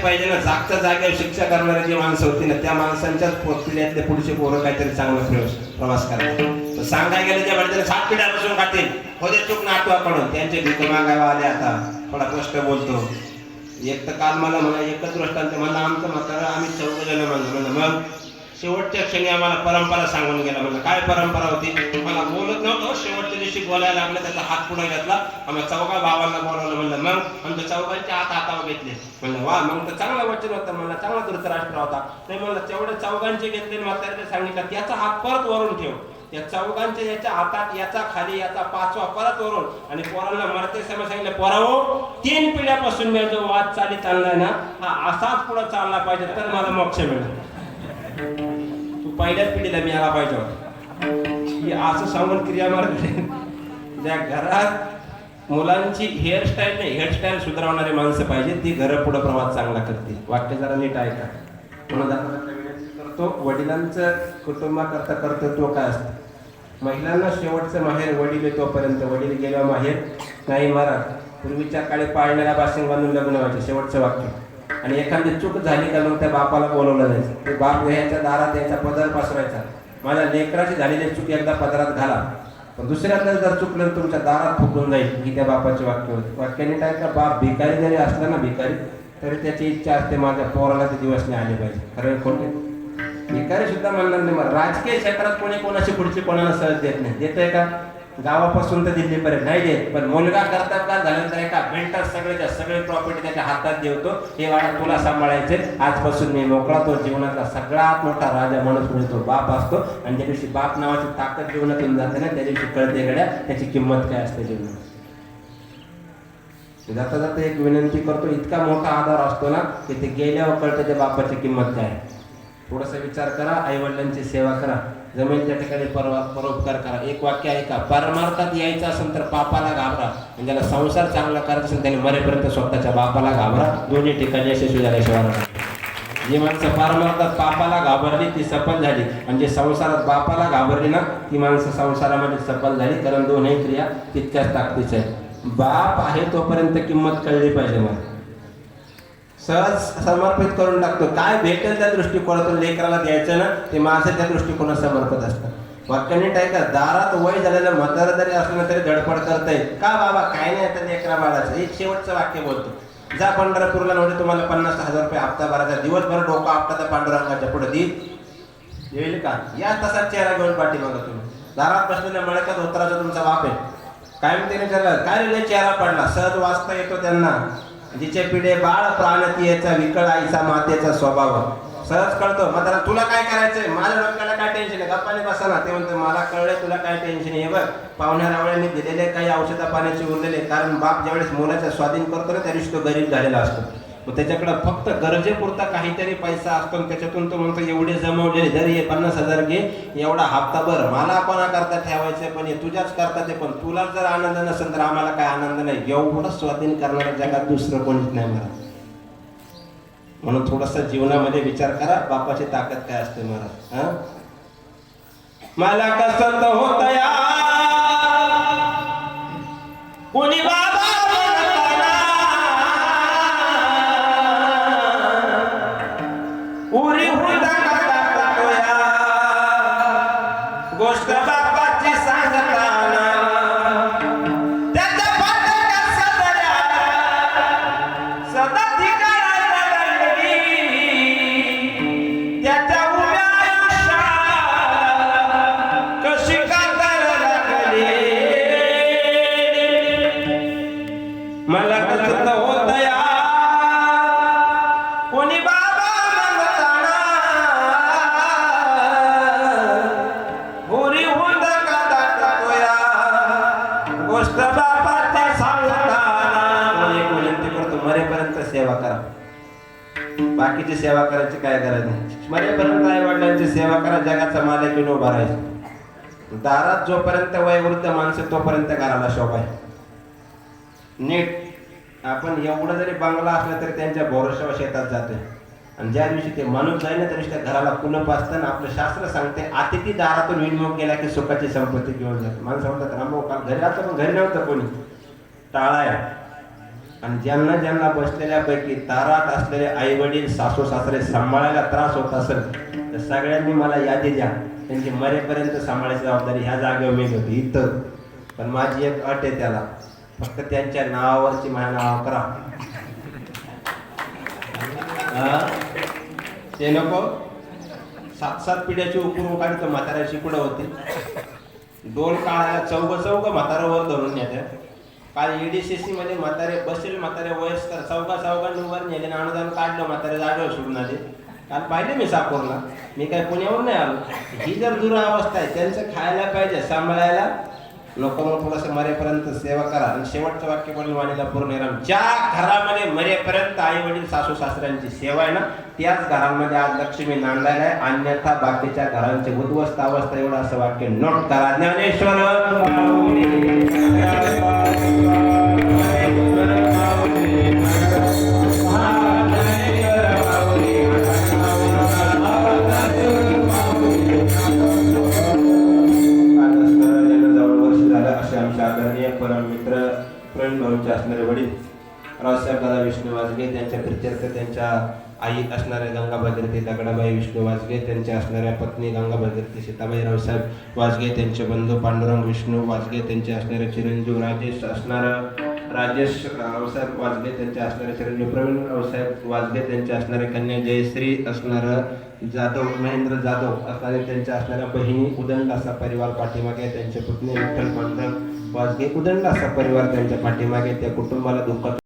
पाहिजे ना जागच्या जागेवर शिक्षा करणारी जी माणसं होती ना त्या माणसांच्याच पो- पिढ्यातले पुढचे पोरं काहीतरी चांगला प्रवेश प्रवास करा सांगाय गेले त्या म्हणजे सात पिढ्या बसून खातील. होते चूक नातवाकडून त्यांचे भीक मागायला आले आता. थोडा कष्ट बोलतो. एक तर काल मला म्हणा एकच दृष्टांत म्हणलं आमचं म्हातारं आम्ही चौघ जण म्हणलं. म्हणलं मग? शेवटच्या क्षणी आम्हाला परंपरा सांगून गेला. म्हणलं काय परंपरा होती? मला बोलत नव्हतो शेवटच्या दिवशी बोलायला लागलं त्याचा हात पुढे घेतला. आम्ही चौघा भावांना बोलावलं म्हणलं मग आमच्या चौघांचे हात हातावर घेतले म्हणलं वा मग तर चांगला वचन होता. म्हणलं चांगला धृतराष्ट्र होता. नाही म्हणलं तेवढे चौघांचे घेतले आणि म्हाताऱ्याने सांगितलं त्याचा हात परत वरून ठेव. या चौघांच्या याच्या हातात याचा खाली याचा पाचवा परत वरून. आणि पोरांना मरते समय सांगितलं पोरावो तीन पिढ्यापासून मी जो वाद चाली चाललाय ना हा असाच पुढे चालला पाहिजे तर मला मोक्ष मिळेल. पहिल्याच पिढीला मी आला पाहिजे होता. ही असं सांगून क्रियामार्ग ज्या घरात मुलांची हेअरस्टाईल नाही हेअरस्टाईल सुधारवणारी माणसं पाहिजे ती घरं पुढे प्रवास चांगला करते वाक्य जरा नीट ऐका. म्हणून करतो. वडिलांचं कुटुंबाकरता कर्तृत्व काय असतं? महिलांना शेवटचं माहेर वडील येतोपर्यंत तोपर्यंत. वडील गेल्यावर माहेर नाही महाराज पूर्वीच्या काळी पाळणाऱ्या बाशिंग बांधून लग्न व्हायचे. शेवटचं वाक्य. आणि एखादी चूक झाली का मग त्या बापाला बोलवलं जायचं. ते बाप ह्याच्या दारात यायचा पदर पसरायचा. माझ्या लेकराची झालेली चूक एकदा पदरात घाला. पण दुसऱ्यांदा जर चुकलं तुमच्या दारात फुकून जाईल ही त्या बापाचे वाक्य होते. वाक्याने काय का बाप भिकारी जरी असला ना भिकारी तरी त्याची इच्छा असते माझ्या पोराला ते दिवस नाही आले पाहिजे. खरं कोणते भिकारी सुद्धा म्हणणार नाही मला राजकीय क्षेत्रात कोणी कोणाची पुढची कोणाला सहज देत नाही. देतोय का? गावापासून तर दिल्लीपर्यंत नाही देत पण मुलगा करतात का झाल्यानंतर एका मेंटर सगळ्याच्या सगळे प्रॉपर्टी त्याच्या हातात देवतो. हे वाडा तुला सांभाळायचे. आजपासून मी मोकळा तो जीवनातला सगळ्यात मोठा राजा माणूस म्हणजे तो बाप असतो. आणि ज्या दिवशी बाप नावाची ताकद जीवनातून जाते ना त्या दिवशी कळते गड्या त्याची किंमत काय असते जीवनात. जाता जाता एक विनंती करतो इतका मोठा आधार असतो ना की ते गेल्यावर कळतं त्या बापाची किंमत काय आहे. थोडासा विचार करा आई वडिलांची सेवा करा. जमेल त्या ठिकाणी परवा परोपकार करा. एक वाक्य ऐका. परमार्थात यायचं असेल तर पापाला घाबरा. आणि ज्याला संसार चांगला करायचा असेल त्याने मरेपर्यंत स्वतःच्या बापाला घाबरा. दोन्ही ठिकाणी यशस्वी झाल्याशिवाय राहणार जी माणसं परमार्थात पापाला घाबरली ती सफल झाली. म्हणजे संसारात बापाला घाबरली ना ती माणसं संसारामध्ये सफल झाली. कारण दोन्ही क्रिया तितक्याच ताकदीच आहे बाप आहे तोपर्यंत किंमत कळली पाहिजे मला. सहज समर्पित करून टाकतो. काय भेटेल त्या दृष्टिकोनातून लेकराला द्यायचं ना ते माणसं त्या दृष्टिकोनात समर्पित असतात. वाक्याने काय का दारात वय झालेलं म्हातारा जरी असलं तरी धडपड करता येईल का बाबा काय नाही आता लेकरा बाळाचं? हे शेवटचं वाक्य बोलतो. जा पंढरपूरला म्हणजे तुम्हाला पन्नास हजार रुपये हप्ता भरायचा. दिवसभर डोकं आपटा पांडुरंगाच्या पुढे देईल येईल का? या तसा चेहरा घेऊन पाठी बघा तुम्ही. दारात बसलेल्या मळक्यात उतराचा तुमचा बाप आहे. काय म्हणते काय रे चेहरा पडला. सहज वाचता येतो त्यांना. जिचे पिढे बाळ प्राणतीयेचा विकळ आईचा मातेचा स्वभाव. सहज कळतो. मग त्याला तुला काय करायचंय? माझ्या डोक्याला काय टेन्शन आहे? गप्पाने बसा ना. ते म्हणतो मला कळलंय तुला काय टेन्शन आहे. बघ पाहुण्या रावळ्यांनी दिलेले काही औषधा पाण्याचे उरलेले कारण बाप ज्यावेळेस मुलाचा स्वाधीन करतो ना त्या दिवशी तो गरीब झालेला असतो. त्याच्याकडे फक्त गरजेपुरता काहीतरी पैसा असतो त्याच्यातून तो म्हणतो एवढे जमवलेले जरी हे पन्नास हजार घे एवढा हप्ता बर मला कोणाकरता ठेवायचं पण हे तुझ्याच करता ते पण. तुला जर आनंद नसेल तर आम्हाला काय आनंद नाही. एवढं स्वाधीन करणाऱ्या जगात दुसरं कोणीच नाही मला म्हणून थोडासा जीवनामध्ये विचार करा बापाची ताकद काय असते महाराज हा? मला कसं होत या कोणी बाबा मला कसं होत या. कोणी बाबा म्हणताना होरी हुंड का दाखवतोया गोष्ट बापाची सांगताना. एक विनंती करतो मरेपर्यंत सेवा करा. बाकीची सेवा करायची काय गरज नाही. मरेपर्यंत आई वडिलांची सेवा करा जगाचा मालकीन उभा राहायचं. दारात जोपर्यंत वयवृद्ध माणसं तोपर्यंत घराला शोभा आहे. नीट आपण एवढं जरी बंगला असला तरी त्यांच्या भरोशावर शेतात जातोय. आणि ज्या दिवशी ते माणूस जाईल ना त्या दिवशी त्या घराला कुलप असताना आपलं शास्त्र सांगते अतिथी दारातून विनिमय केला की सुखाची संपत्ती घेऊन जाते. माणसं म्हणतात रामभाऊ काल घरी राहतो पण घरी नव्हतं कोणी. टाळा आहे आणि ज्यांना ज्यांना बसलेल्यापैकी दारात असलेले आई वडील सासू सासरे सांभाळायला त्रास होत असेल तर सगळ्यांनी मला यादी द्या. त्यांची मरेपर्यंत सांभाळायची जबाबदारी ह्या जागेवर मी घेतो इथं. पण माझी एक अट आहे त्याला. फक्त त्यांच्या नावावरची माझ्या नाव करा. ते नको. सात सात पिढ्याची उपरून काढतो म्हाताऱ्याची पुढं होती? डोल काळाला चौघ चौघ म्हाताऱ्यावर धरून नेत्या काल ईडीसीसी मध्ये म्हातारे बसेल म्हातारे वयस्कर चौघा चौघांनी वर नेले आणि अनुदान काढलं म्हातारे जागेवर सोडून आले. काल पाहिले मी साकोरला मी काय पुण्यावर नाही आलो. ही जर दुरावस्था आहे त्यांचं खायला पाहिजे सांभाळायला नको मग थोडंसं मरेपर्यंत सेवा करा. आणि शेवटचं वाक्य म्हणून वाणीला? पूर्ण ज्या घरामध्ये मरेपर्यंत आई वडील सासू सासऱ्यांची सेवा आहे ना त्याच घरांमध्ये आज लक्ष्मी नांदायला आहे. अन्यथा बाकीच्या घरांचे उद्ध्वस्त अवस्था एवढं असं वाक्य नोट करा. ज्ञानेश्वर. त्यांच्या प्रित्यर्थ त्यांच्या आई असणाऱ्या गंगा भद्रती दगडाबाई विष्णू वाजगे त्यांच्या असणाऱ्या पत्नी गंगा भगीरथी सीताबाई रावसाहेब वाजगे त्यांचे बंधू पांडुरंग विष्णू वाजगे त्यांचे असणारे चिरंजीव राजेश असणारा राजेश रावसाहेब वाजगे त्यांच्या असणारे चिरंजीव प्रवीण रावसाहेब वाजगे त्यांच्या असणारे कन्या जयश्री असणारं जाधव महेंद्र जाधव असणारे त्यांच्या असणाऱ्या बहिणी उदंड असा परिवार पाठीमागे त्यांचे पत्नी विठ्ठल पांडुरंग वाजगे उदंड असा परिवार त्यांच्या पाठीमागे त्या कुटुंबाला दुःखात